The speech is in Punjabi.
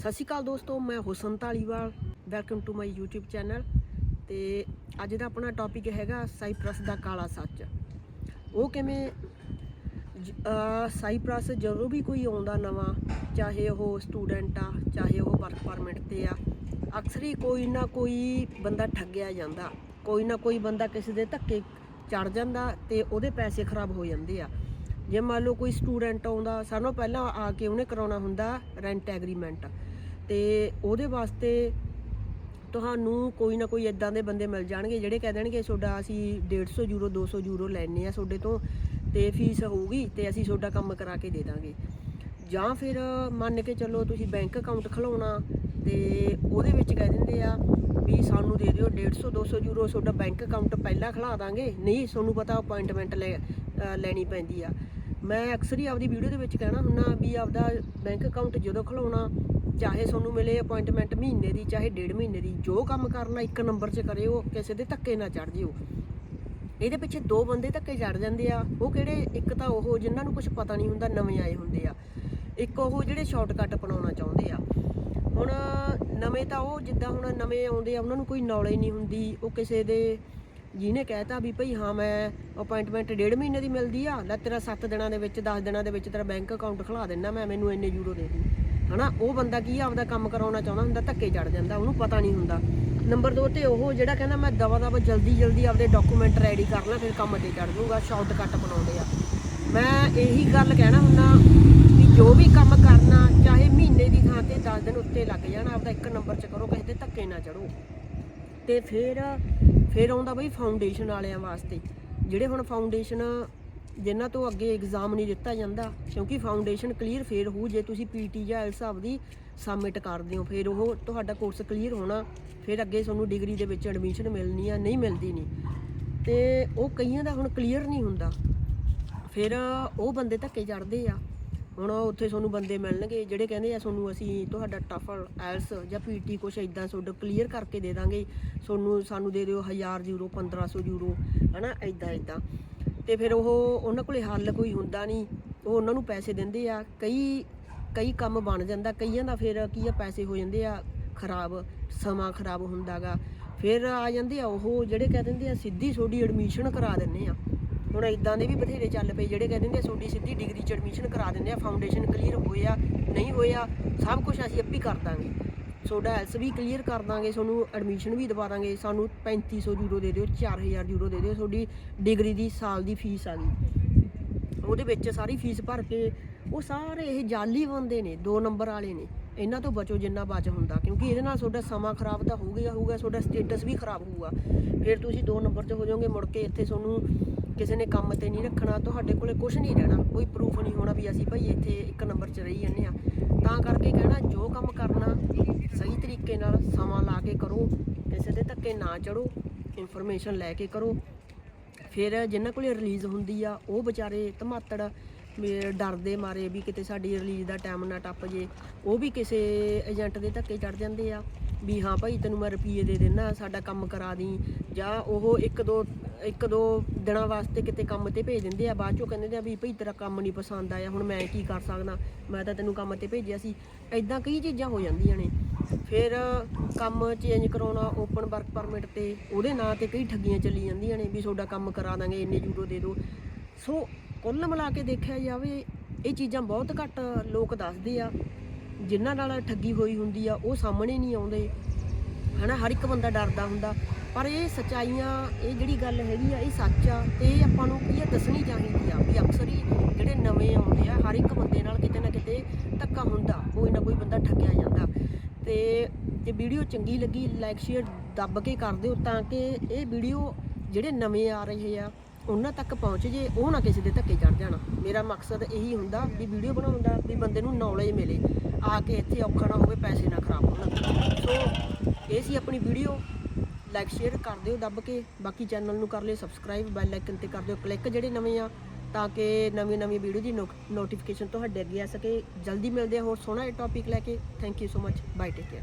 ਸਤਿ ਸ਼੍ਰੀ ਅਕਾਲ ਦੋਸਤੋ, ਮੈਂ Husan Dhaliwal. Welcome to my YouTube channel ਤੇ ਅੱਜ ਦਾ ਆਪਣਾ ਟੌਪਿਕ ਹੈਗਾ ਸਾਈਪ੍ਰਸ ਦਾ ਕਾਲਾ ਸੱਚ। ਉਹ ਕਿਵੇਂ ਜ- ਸਾਈਪ੍ਰਸ ਜਦੋਂ ਵੀ ਕੋਈ ਆਉਂਦਾ ਨਵਾਂ, ਚਾਹੇ ਉਹ ਸਟੂਡੈਂਟ ਆ, ਚਾਹੇ ਉਹ ਵਰਕ ਪਰਮਿਟ ਤੇ ਆ, ਅਕਸਰ ਹੀ ਕੋਈ ਨਾ ਕੋਈ ਬੰਦਾ ਠੱਗਿਆ ਜਾਂਦਾ। ਕੋਈ ਨਾ ਕੋਈ ਬੰਦਾ ਕਿਸੇ ਦੇ ਧੱਕੇ ਚੜ ਜਾਂਦਾ ਤੇ ਉਹਦੇ ਪੈਸੇ ਖਰਾਬ ਹੋ ਜਾਂਦੇ ਆ। ਜੇ ਮੰਨ ਲਓ ਕੋਈ ਸਟੂਡੈਂਟ ਆਉਂਦਾ, ਸਾਨੂੰ ਪਹਿਲਾਂ ਆ ਕੇ ਉਹਨੇ ਕਰਾਉਣਾ ਹੁੰਦਾ ਰੈਂਟ ਐਗਰੀਮੈਂਟ ਤੇ ਉਹਦੇ ਵਾਸਤੇ ਤੁਹਾਨੂੰ ਕੋਈ ਨਾ ਕੋਈ ਇਦਾਂ ਦੇ ਬੰਦੇ ਮਿਲ ਜਾਣਗੇ ਜਿਹੜੇ ਕਹਿ ਦੇਣਗੇ ਤੁਹਾਡਾ ਅਸੀਂ 150 ਯੂਰੋ 200 ਯੂਰੋ ਲੈਣੇ ਆ ਤੁਹਾਡੇ ਤੋਂ ਤੇ ਫੀਸ ਹੋਊਗੀ ਤੇ ਅਸੀਂ ਤੁਹਾਡਾ ਕੰਮ ਕਰਾ ਕੇ ਦੇ ਦਾਂਗੇ। ਜਾਂ ਫਿਰ ਮੰਨ ਕੇ ਚੱਲੋ ਤੁਸੀਂ ਬੈਂਕ ਅਕਾਊਂਟ ਖਲਾਉਣਾ ਤੇ ਉਹਦੇ ਵਿੱਚ ਕਹਿ ਦਿੰਦੇ ਆ ਵੀ ਸਾਨੂੰ ਦੇ ਦਿਓ 150 200 ਯੂਰੋ, ਤੁਹਾਡਾ ਬੈਂਕ ਅਕਾਊਂਟ ਪਹਿਲਾਂ ਖਲਾ ਦਾਂਗੇ। ਨਹੀਂ, ਤੁਹਾਨੂੰ ਪਤਾ ਅਪਾਇੰਟਮੈਂਟ ਲੈ ਲੈਣੀ ਪੈਂਦੀ ਆ। ਮੈਂ ਅਕਸਰ ਹੀ ਆਪਦੀ ਵੀਡੀਓ ਦੇ ਵਿੱਚ ਕਹਿਣਾ ਹੁੰਨਾ ਵੀ ਆਪਦਾ ਬੈਂਕ ਅਕਾਊਂਟ ਜਦੋਂ ਖਲਾਉਣਾ ਚਾਹੇ ਤੁਹਾਨੂੰ ਮਿਲੇ ਅਪਾਇੰਟਮੈਂਟ ਮਹੀਨੇ ਦੀ, ਚਾਹੇ ਡੇਢ ਮਹੀਨੇ ਦੀ, ਜੋ ਕੰਮ ਕਰਨਾ ਇੱਕ ਨੰਬਰ 'ਚ ਕਰਿਓ ਕਿਸੇ ਦੇ ਧੱਕੇ ਨਾ ਚੜ ਜਿਓ। ਇਹਦੇ ਪਿੱਛੇ ਦੋ ਬੰਦੇ ਧੱਕੇ ਚੜ ਜਾਂਦੇ ਆ। ਉਹ ਕਿਹੜੇ? ਇੱਕ ਤਾਂ ਉਹ ਜਿਨ੍ਹਾਂ ਨੂੰ ਕੁਝ ਪਤਾ ਨਹੀਂ ਹੁੰਦਾ, ਨਵੇਂ ਆਏ ਹੁੰਦੇ ਆ। ਇੱਕ ਉਹ ਜਿਹੜੇ ਸ਼ਾਰਟਕਟ ਅਪਣਾਉਣਾ ਚਾਹੁੰਦੇ ਆ। ਹੁਣ ਨਵੇਂ ਤਾਂ ਉਹ ਜਿੱਦਾਂ ਹੁਣ ਨਵੇਂ ਆਉਂਦੇ ਆ, ਉਹਨਾਂ ਨੂੰ ਕੋਈ ਨੌਲੇਜ ਨਹੀਂ ਹੁੰਦੀ। ਉਹ ਕਿਸੇ ਦੇ ਜਿਹਨੇ ਕਹਿਤਾ ਵੀ ਭਈ ਹਾਂ, ਮੈਂ ਅਪਾਇੰਟਮੈਂਟ ਡੇਢ ਮਹੀਨੇ ਦੀ ਮਿਲਦੀ ਆ, ਲੈ ਤੇਰਾ 7 ਦਿਨਾਂ ਦੇ ਵਿੱਚ 10 ਦਿਨਾਂ ਦੇ ਵਿੱਚ ਤੇਰਾ ਬੈਂਕ ਅਕਾਊਂਟ ਖੁਲਾ ਦੇਣਾ ਮੈਂ, ਮੈਨੂੰ ਇੰਨੇ ਯੂਰੋ ਦੇ ਦੂੰ। ਹਨਾ, ਉਹ ਬੰਦਾ ਕੀ ਆਪਦਾ ਕੰਮ ਕਰਾਉਣਾ ਚਾਹੁੰਦਾ ਹੁੰਦਾ, ਧੱਕੇ ਚੜ ਜਾਂਦਾ, ਉਹਨੂੰ ਪਤਾ ਨਹੀਂ ਹੁੰਦਾ। ਨੰਬਰ 2 ਤੇ ਉਹ ਜਿਹੜਾ ਕਹਿੰਦਾ, ਮੈਂ ਦਵਾ ਦਵਾ ਜਲਦੀ ਜਲਦੀ ਆਪਦੇ ਡਾਕੂਮੈਂਟ ਰੈਡੀ ਕਰ ਲਾਂ, ਫਿਰ ਕੰਮ ਤੇ ਚੜ ਜਾਊਗਾ ਸ਼ਾਰਟਕਟ ਬਣਾਉਂਦੇ ਆ। ਮੈਂ ਇਹੀ ਗੱਲ ਕਹਿਣਾ ਹੁੰਦਾ ਵੀ ਜੋ ਵੀ ਕੰਮ ਕਰਨਾ, ਚਾਹੇ ਮਹੀਨੇ ਦੀ ਥਾਂ ਤੇ 10 ਦਿਨ ਉੱਤੇ ਲੱਗ ਜਾਣਾ, ਆਪਦਾ ਇੱਕ ਨੰਬਰ 'ਚ ਕਰੋ, ਕਿਸੇ ਦੇ ਧੱਕੇ ਨਾ ਚੜੋ। ਤੇ ਫਿਰ ਫਿਰ ਆਉਂਦਾ ਬਈ ਫਾਊਂਡੇਸ਼ਨ ਵਾਲਿਆਂ ਵਾਸਤੇ, ਜਿਹੜੇ ਹੁਣ ਫਾਊਂਡੇਸ਼ਨ ਜਿਨ੍ਹਾਂ ਤੋਂ ਅੱਗੇ ਐਗਜ਼ਾਮ ਨਹੀਂ ਦਿੱਤਾ ਜਾਂਦਾ, ਕਿਉਂਕਿ ਫਾਊਂਡੇਸ਼ਨ ਕਲੀਅਰ ਫੇਰ ਹੋਊ, ਜੇ ਤੁਸੀਂ ਪੀਟੀ ਜਾਂ ਹਿਸਾਬ ਦੀ ਸਬਮਿਟ ਕਰਦੇ ਹੋ, ਫਿਰ ਉਹ ਤੁਹਾਡਾ ਕੋਰਸ ਕਲੀਅਰ ਹੋਣਾ, ਫਿਰ ਅੱਗੇ ਤੁਹਾਨੂੰ ਡਿਗਰੀ ਦੇ ਵਿੱਚ ਐਡਮਿਸ਼ਨ ਮਿਲਣੀ ਆ, ਨਹੀਂ ਮਿਲਦੀ ਨਹੀਂ ਤੇ ਉਹ ਕਈਆਂ ਦਾ ਹੁਣ ਕਲੀਅਰ ਨਹੀਂ ਹੁੰਦਾ। ਫਿਰ ਉਹ ਬੰਦੇ ਧੱਕੇ ਚੜਦੇ ਆ। ਹੁਣ ਉੱਥੇ ਤੁਹਾਨੂੰ ਬੰਦੇ ਮਿਲਣਗੇ, ਜਿਹੜੇ ਕਹਿੰਦੇ ਆ ਤੁਹਾਨੂੰ ਅਸੀਂ ਤੁਹਾਡਾ ਟਫਲ ਐਲਸ ਜਾਂ ਪੀਟੀ ਕੁਛ ਇਦਾਂ ਤੁਹਾਡਾ ਕਲੀਅਰ ਕਰਕੇ ਦੇ ਦਾਂਗੇ, ਤੁਹਾਨੂੰ ਸਾਨੂੰ ਦੇ ਦਿਓ 1000 ਯੂਰੋ 1500 ਯੂਰੋ ਹਨਾ ਇਦਾਂ ਇਦਾਂ ਤੇ ਫਿਰ ਉਹ ਉਹਨਾਂ ਕੋਲੇ ਹੱਲ ਕੋਈ ਹੁੰਦਾ ਨਹੀਂ, ਉਹ ਉਹਨਾਂ ਨੂੰ ਪੈਸੇ ਦਿੰਦੇ ਆ, ਕਈ ਕਈ ਕੰਮ ਬਣ ਜਾਂਦਾ, ਕਈਆਂ ਦਾ ਫਿਰ ਕੀ ਆ, ਪੈਸੇ ਹੋ ਜਾਂਦੇ ਆ ਖਰਾਬ, ਸਮਾਂ ਖਰਾਬ ਹੁੰਦਾਗਾ, ਫਿਰ ਆ ਜਾਂਦੇ ਆ ਉਹ ਜਿਹੜੇ ਕਹਿ ਦਿੰਦੇ ਆ ਸਿੱਧੀ ਤੁਹਾਡੀ ਐਡਮਿਸ਼ਨ ਕਰਾ ਦਿੰਨੇ ਆ। ਹੁਣ ਇਦਾਂ ਦੇ ਵੀ ਬਥੇਰੇ ਚੱਲ ਪਏ, ਜਿਹੜੇ ਕਹਿੰਦੇ ਨੇ ਤੁਹਾਡੀ ਸਿੱਧੀ ਡਿਗਰੀ ਚ ਐਡਮਿਸ਼ਨ ਕਰਾ ਦਿੰਦੇ ਆ ਫਾਊਂਡੇਸ਼ਨ ਕਲੀਅਰ ਹੋਇਆ, ਨਹੀਂ ਹੋਇਆ, ਸਭ ਕੁਝ ਅਸੀਂ ਆਪੇ ਕਰ ਦਾਂਗੇ। ਤੁਹਾਡਾ ਐਲਸ ਵੀ ਕਲੀਅਰ ਕਰ ਦਾਂਗੇ, ਤੁਹਾਨੂੰ ਐਡਮਿਸ਼ਨ ਵੀ ਦਵਾ ਦਾਂਗੇ, ਸਾਨੂੰ 3500 ਯੂਰੋ ਦੇ ਦਿਓ 4000 ਯੂਰੋ ਦੇ ਦਿਓ, ਤੁਹਾਡੀ ਡਿਗਰੀ ਦੀ ਸਾਲ ਦੀ ਫੀਸ ਆ ਗਈ ਉਹਦੇ ਵਿੱਚ ਸਾਰੀ ਫੀਸ ਭਰ ਕੇ, ਉਹ ਸਾਰੇ ਇਹ ਜਾਲੀ ਬੰਦੇ ਨੇ, ਦੋ ਨੰਬਰ ਵਾਲੇ ਨੇ। ਇਹਨਾਂ ਤੋਂ ਬਚੋ ਜਿੰਨਾ ਬਚ ਹੁੰਦਾ, ਕਿਉਂਕਿ ਇਹਦੇ ਨਾਲ ਤੁਹਾਡਾ ਸਮਾਂ ਖਰਾਬ ਤਾਂ ਹੋਊਗਾ ਹੀ ਹੋਊਗਾ, ਤੁਹਾਡਾ ਸਟੇਟਸ ਵੀ ਖਰਾਬ ਹੋਊਗਾ। ਫਿਰ ਤੁਸੀਂ ਦੋ ਨੰਬਰ 'ਚ ਹੋ ਜਾਓਗੇ, ਮੁੜ ਕੇ ਇੱਥੇ ਤੁਹਾਨੂੰ ਕਿਸੇ ਨੇ ਕੰਮ ਤੇ ਨਹੀਂ ਰੱਖਣਾ, ਤੁਹਾਡੇ ਕੋਲੇ ਕੁਝ ਨਹੀਂ ਰਹਿਣਾ, ਕੋਈ ਪ੍ਰੂਫ ਨਹੀਂ ਹੋਣਾ ਵੀ ਅਸੀਂ ਭਾਈ ਇੱਥੇ ਇੱਕ ਨੰਬਰ 'ਚ ਰਹੀ ਜਾਂਦੇ ਆ ਤਾਂ ਕਰਕੇ ਕਹਿਣਾ, ਜੋ ਕੰਮ ਕਰਨਾ, ਸਹੀ ਤਰੀਕੇ ਨਾਲ ਸਮਾਂ ਲਾ ਕੇ ਕਰੋ, ਕਿਸੇ ਦੇ ਧੱਕੇ ਨਾ ਚੜੋ ਇਨਫੋਰਮੇਸ਼ਨ ਲੈ ਕੇ ਕਰੋ। ਫਿਰ ਜਿਨ੍ਹਾਂ ਕੋਲੇ ਰਿਲੀਜ਼ ਹੁੰਦੀ ਆ, ਉਹ ਵਿਚਾਰੇ ਧਮਾਤੜ, ਵੀ ਡਰਦੇ ਮਾਰੇ ਵੀ ਕਿਤੇ ਸਾਡੀ ਰਿਲੀਜ਼ ਦਾ ਟਾਈਮ ਨਾ ਟੱਪ ਜੇ। ਉਹ ਵੀ ਕਿਸੇ ਏਜੰਟ ਦੇ ਧੱਕੇ ਚੜ ਜਾਂਦੇ ਆ, ਵੀ ਹਾਂ ਭਾਈ ਤੈਨੂੰ ਮੈਂ ਰੁਪਈਏ ਦੇ ਦੇਣਾ ਸਾਡਾ ਕੰਮ ਕਰਾ ਦੀ। ਜਾਂ ਉਹ ਇੱਕ ਦੋ ਇੱਕ ਦੋ ਦਿਨਾਂ ਵਾਸਤੇ ਕਿਤੇ ਕੰਮ ਤੇ ਭੇਜ ਦਿੰਦੇ ਆ, ਬਾਅਦ ਚੋਂ ਕਹਿੰਦੇ ਆ ਵੀ ਭਈ ਤੇਰਾ ਕੰਮ ਨਹੀਂ ਪਸੰਦ ਆਇਆ, ਹੁਣ ਮੈਂ ਕੀ ਕਰ ਸਕਦਾ? ਮੈਂ ਤਾਂ ਤੈਨੂੰ ਕੰਮ ਤੇ ਭੇਜਿਆ ਸੀ। ਐਦਾਂ ਕਈ ਚੀਜ਼ਾਂ ਹੋ ਜਾਂਦੀਆਂ ਨੇ। ਫਿਰ ਕੰਮ ਚੇਂਜ ਕਰਾਉਣਾ ਓਪਨ ਵਰਕ ਪਰਮਿਟ ਤੇ ਉਹਦੇ ਨਾਂ ਤੇ ਕਈ ਠੱਗੀਆਂ ਚੱਲੀ ਜਾਂਦੀਆਂ ਨੇ ਵੀ ਤੁਹਾਡਾ ਕੰਮ ਕਰਾ ਦਾਂਗੇ, ਇੰਨੇ ਯੂਰੋ ਦੇ ਦਿਓ। ਸੋ ਕੁੱਲ ਮਿਲਾ ਕੇ ਦੇਖਿਆ ਜਾਵੇ, ਇਹ ਚੀਜ਼ਾਂ ਬਹੁਤ ਘੱਟ ਲੋਕ ਦੱਸਦੇ ਆ। ਜਿਨ੍ਹਾਂ ਨਾਲ ਠੱਗੀ ਹੋਈ ਹੁੰਦੀ ਆ, ਉਹ ਸਾਹਮਣੇ ਨਹੀਂ ਆਉਂਦੇ। ਹਨਾ, ਹਰ ਇੱਕ ਬੰਦਾ ਡਰਦਾ ਹੁੰਦਾ। ਪਰ ਇਹ ਸਚਾਈਆਂ, ਇਹ ਜਿਹੜੀ ਗੱਲ ਹੈਗੀ ਆ, ਇਹ ਸੱਚ ਆ ਤੇ ਇਹ ਆਪਾਂ ਨੂੰ ਕੀ ਆ, ਦੱਸਣੀ ਚਾਹੀਦੀ ਆ ਵੀ ਅਕਸਰ ਹੀ ਜਿਹੜੇ ਨਵੇਂ ਆਉਂਦੇ ਆ, ਹਰ ਇੱਕ ਬੰਦੇ ਨਾਲ ਕਿਤੇ ਨਾ ਕਿਤੇ ਧੱਕਾ ਹੁੰਦਾ, ਕੋਈ ਨਾ ਕੋਈ ਬੰਦਾ ਠੱਗਿਆ ਜਾਂਦਾ। ਤੇ ਜੇ ਵੀਡੀਓ ਚੰਗੀ ਲੱਗੀ ਲਾਈਕ ਸ਼ੇਅਰ ਦੱਬ ਕੇ ਕਰ ਦਿਓ ਤਾਂ ਕਿ ਇਹ ਵੀਡੀਓ ਜਿਹੜੇ ਨਵੇਂ ਆ ਰਹੇ ਆ, ਉਹਨਾਂ ਤੱਕ ਪਹੁੰਚ ਜੇ, ਉਹ ਨਾ ਕਿਸੇ ਦੇ ਧੱਕੇ ਚੜ ਜਾਣਾ। ਮੇਰਾ ਮਕਸਦ ਇਹੀ ਹੁੰਦਾ ਵੀ ਵੀਡੀਓ ਬਣਾਉਣ ਦਾ, ਵੀ ਬੰਦੇ ਨੂੰ ਨੌਲੇਜ ਮਿਲੇ, ਆ ਕੇ ਇੱਥੇ ਔਖਾ ਨਾ ਹੋਵੇ, ਪੈਸੇ ਨਾ ਖਰਾਬ ਹੋਣ। ਸੋ ਇਹ ਸੀ ਆਪਣੀ ਵੀਡੀਓ। ਲਾਈਕ ਸ਼ੇਅਰ ਕਰ ਦਿਓ, ਦੱਬ ਕੇ। ਬਾਕੀ ਚੈਨਲ ਨੂੰ ਕਰ ਲਿਓ ਸਬਸਕ੍ਰਾਈਬ ਬੈਲ ਆਈਕਨ ਤੇ ਕਰ ਦਿਓ। ਕਲਿੱਕ ਜਿਹੜੇ ਨਵੇਂ ਆ, ਤਾਂ ਕਿ ਨਵੀਂ ਨਵੀਂ ਵੀਡੀਓ ਦੀ ਨੋਟੀਫਿਕੇਸ਼ਨ ਤੁਹਾਡੇ ਅੱਗੇ ਆ ਸਕੇ। ਜਲਦੀ ਮਿਲਦੇ ਆ ਹੋਰ ਸੋਹਣਾ ਟੌਪਿਕ ਲੈ ਕੇ। Thank you so much bye take care